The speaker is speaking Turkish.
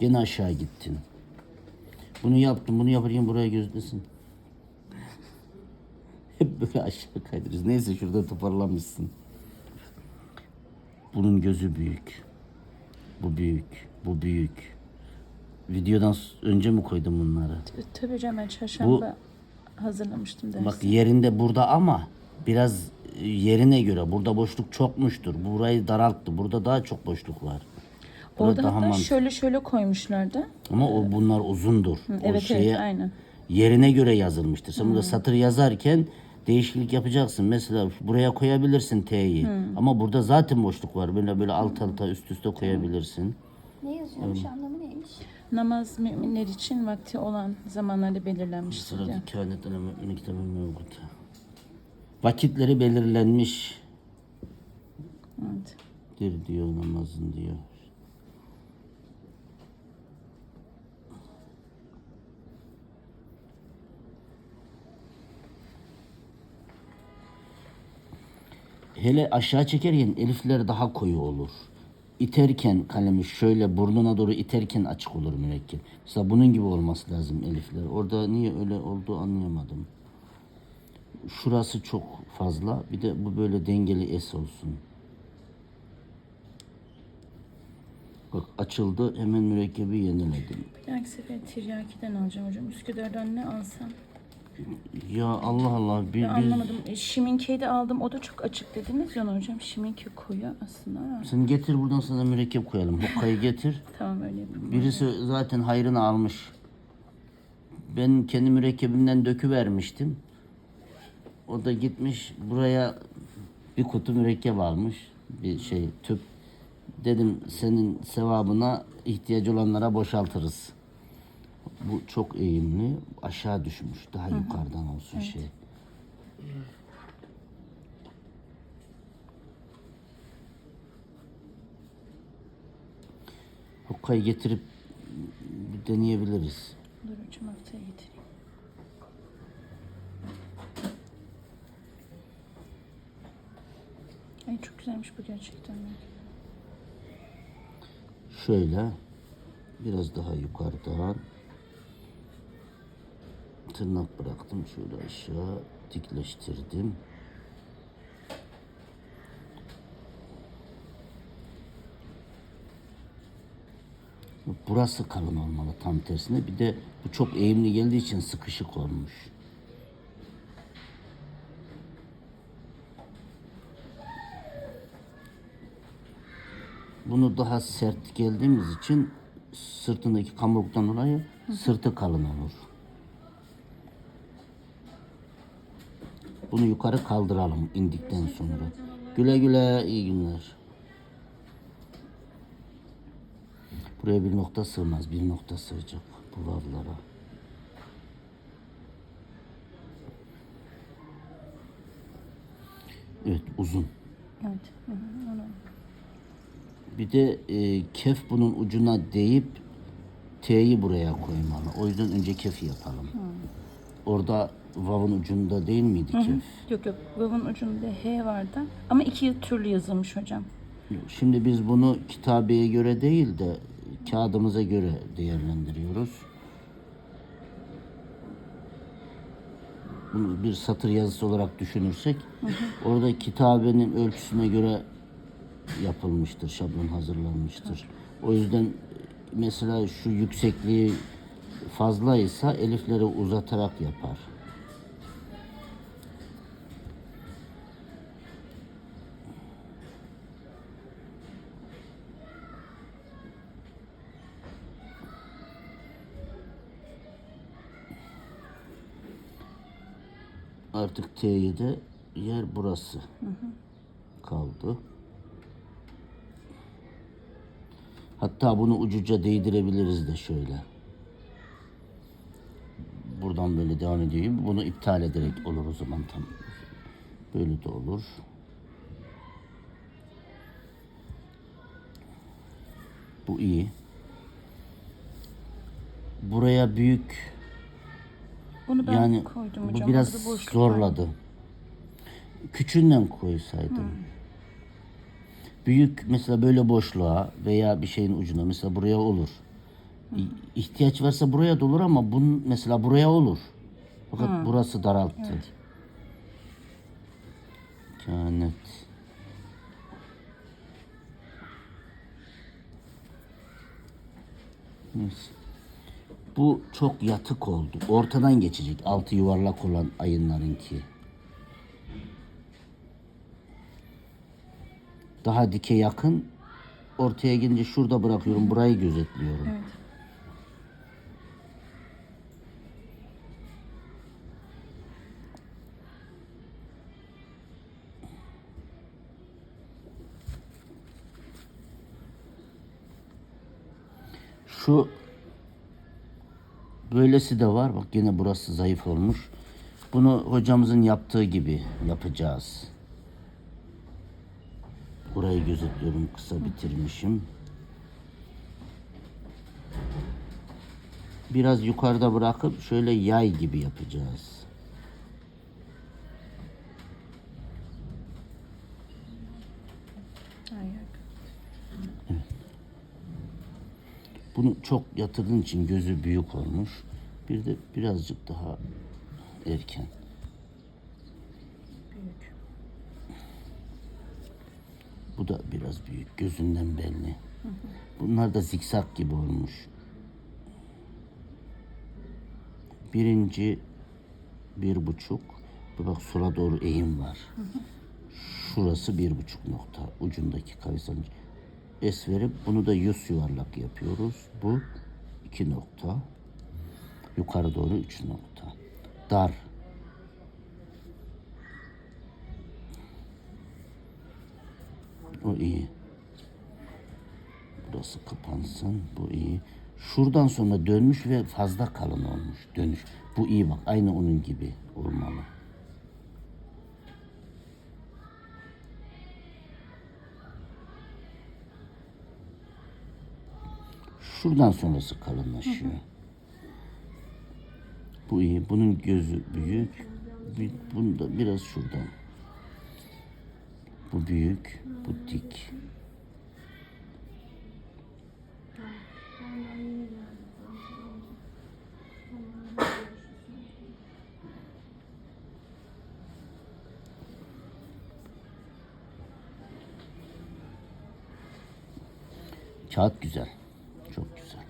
Gene aşağı gittin. Bunu yaptın, bunu yaparken buraya gözdesin. Hep böyle aşağı kaydırırız. Neyse şurada toparlamışsın. Bunun gözü büyük. Bu büyük. Bu büyük. Videodan önce mi koydum bunları? Tabii ben çarşamba hazırlamıştım dersi. Bak yerinde burada ama biraz e, yerine göre burada boşluk çokmuştur. Burayı daralttı. Burada daha çok boşluk var. Burada Orada daha hatta mantıklı. şöyle şöyle koymuşlardı. Ama o bunlar uzundur. o evet şeye evet aynen. yerine göre yazılmıştır. Sen burada satır yazarken değişiklik yapacaksın. Mesela buraya koyabilirsin T'yi. Ama burada zaten boşluk var. Böyle böyle alt alta üst üste koyabilirsin. Ne yazıyormuş anlamı neymiş? Namaz müminler için vakti olan zamanlarda belirlenmiştir. diyor. Sırada kâhnetten mümin kitabı mevcut. Vakitleri belirlenmiş Evet. dir diyor namazın diyor. Hele aşağı çekerken elifler daha koyu olur. İterken kalemi şöyle burnuna doğru iterken açık olur mürekkep. Mesela bunun gibi olması lazım elifler. Orada niye öyle oldu anlayamadım. Şurası çok fazla. Bir de bu böyle dengeli es olsun. Bak açıldı hemen mürekkebi yeniledim. Bir dahaki sefer tiryakiden alacağım hocam. Üsküdar'dan ne alsam? Ya Allah Allah bir, bir anlamadım. E, Şiminke'yi de aldım. O da çok açık dediniz ya hocam. Şiminke koyu aslında ama. sen getir buradan sana mürekkep koyalım. Hokkayı getir. Tamam öyle yapayım. Birisi zaten hayrını almış. Ben kendi mürekkebimden dökü vermiştim. O da gitmiş buraya bir kutu mürekkep almış. Bir şey tüp. Dedim senin sevabına ihtiyacı olanlara boşaltırız. Bu çok eğimli. Aşağı düşmüş. Daha yukarıdan olsun şey. Hokkayı getirip bir deneyebiliriz. Dur hocam haftaya getireyim. Ay çok güzelmiş bu gerçekten. Şöyle biraz daha yukarıdan tırnak bıraktım şöyle aşağı dikleştirdim. Burası kalın olmalı tam tersine. Bir de bu çok eğimli geldiği için sıkışık olmuş. Bunu daha sert geldiğimiz için sırtındaki kamburluktan dolayı sırtı kalın olur. Bunu yukarı kaldıralım indikten sonra. Güle güle iyi günler. Buraya bir nokta sığmaz. Bir nokta sığacak bu varlara. Evet uzun. Evet. Hı hı. Bir de e, kef bunun ucuna değip T'yi buraya koymalı. O yüzden önce kefi yapalım. Orada vav'ın ucunda değil miydi kef? Yok yok. Vav'ın ucunda H vardı. Ama iki türlü yazılmış hocam. Şimdi biz bunu kitabeye göre değil de kağıdımıza göre değerlendiriyoruz. Bunu bir satır yazısı olarak düşünürsek orada kitabenin ölçüsüne göre yapılmıştır, şablon hazırlanmıştır. O yüzden mesela şu yüksekliği fazlaysa elifleri uzatarak yapar. Artık T'ye de yer burası kaldı. Hatta bunu ucuca değdirebiliriz de şöyle. Buradan böyle devam ediyor. Bunu iptal ederek olur o zaman tam. Böyle de olur. Bu iyi. Buraya büyük Bunu ben yani koydum bu hocam. biraz boşluk var. zorladı. Küçüğünden koysaydım. Büyük mesela böyle boşluğa veya bir şeyin ucuna mesela buraya olur. İ- ihtiyaç varsa buraya da olur ama bunun mesela buraya olur. Fakat burası daralttı. Kehanet. Neyse. Bu çok yatık oldu. Ortadan geçecek. Altı yuvarlak olan ayınlarınki. Daha dike yakın. Ortaya gelince şurada bırakıyorum. Burayı gözetliyorum. Evet. Şu böylesi de var. Bak yine burası zayıf olmuş. Bunu hocamızın yaptığı gibi yapacağız. Burayı gözetliyorum. Kısa bitirmişim. Biraz yukarıda bırakıp şöyle yay gibi yapacağız. Hayır. Bunu çok yatırdığın için gözü büyük olmuş. Bir de birazcık daha erken. Büyük. Bu da biraz büyük. Gözünden belli. Bunlar da zikzak gibi olmuş. Birinci bir buçuk. Bir bak sola doğru eğim var. Şurası bir buçuk nokta. Ucundaki kavisan. Es verip bunu da yüz yuvarlak yapıyoruz. Bu iki nokta. Yukarı doğru üç nokta. Dar. O iyi. Burası kapansın. Bu iyi. Şuradan sonra dönmüş ve fazla kalın olmuş. Dönüş. Bu iyi bak. Aynı onun gibi olmalı. Şuradan sonrası kalınlaşıyor. Bu iyi. Bunun gözü büyük. Bir, bunu da biraz şuradan. Bu büyük. Bu dik. Kağıt güzel. Çok güzel.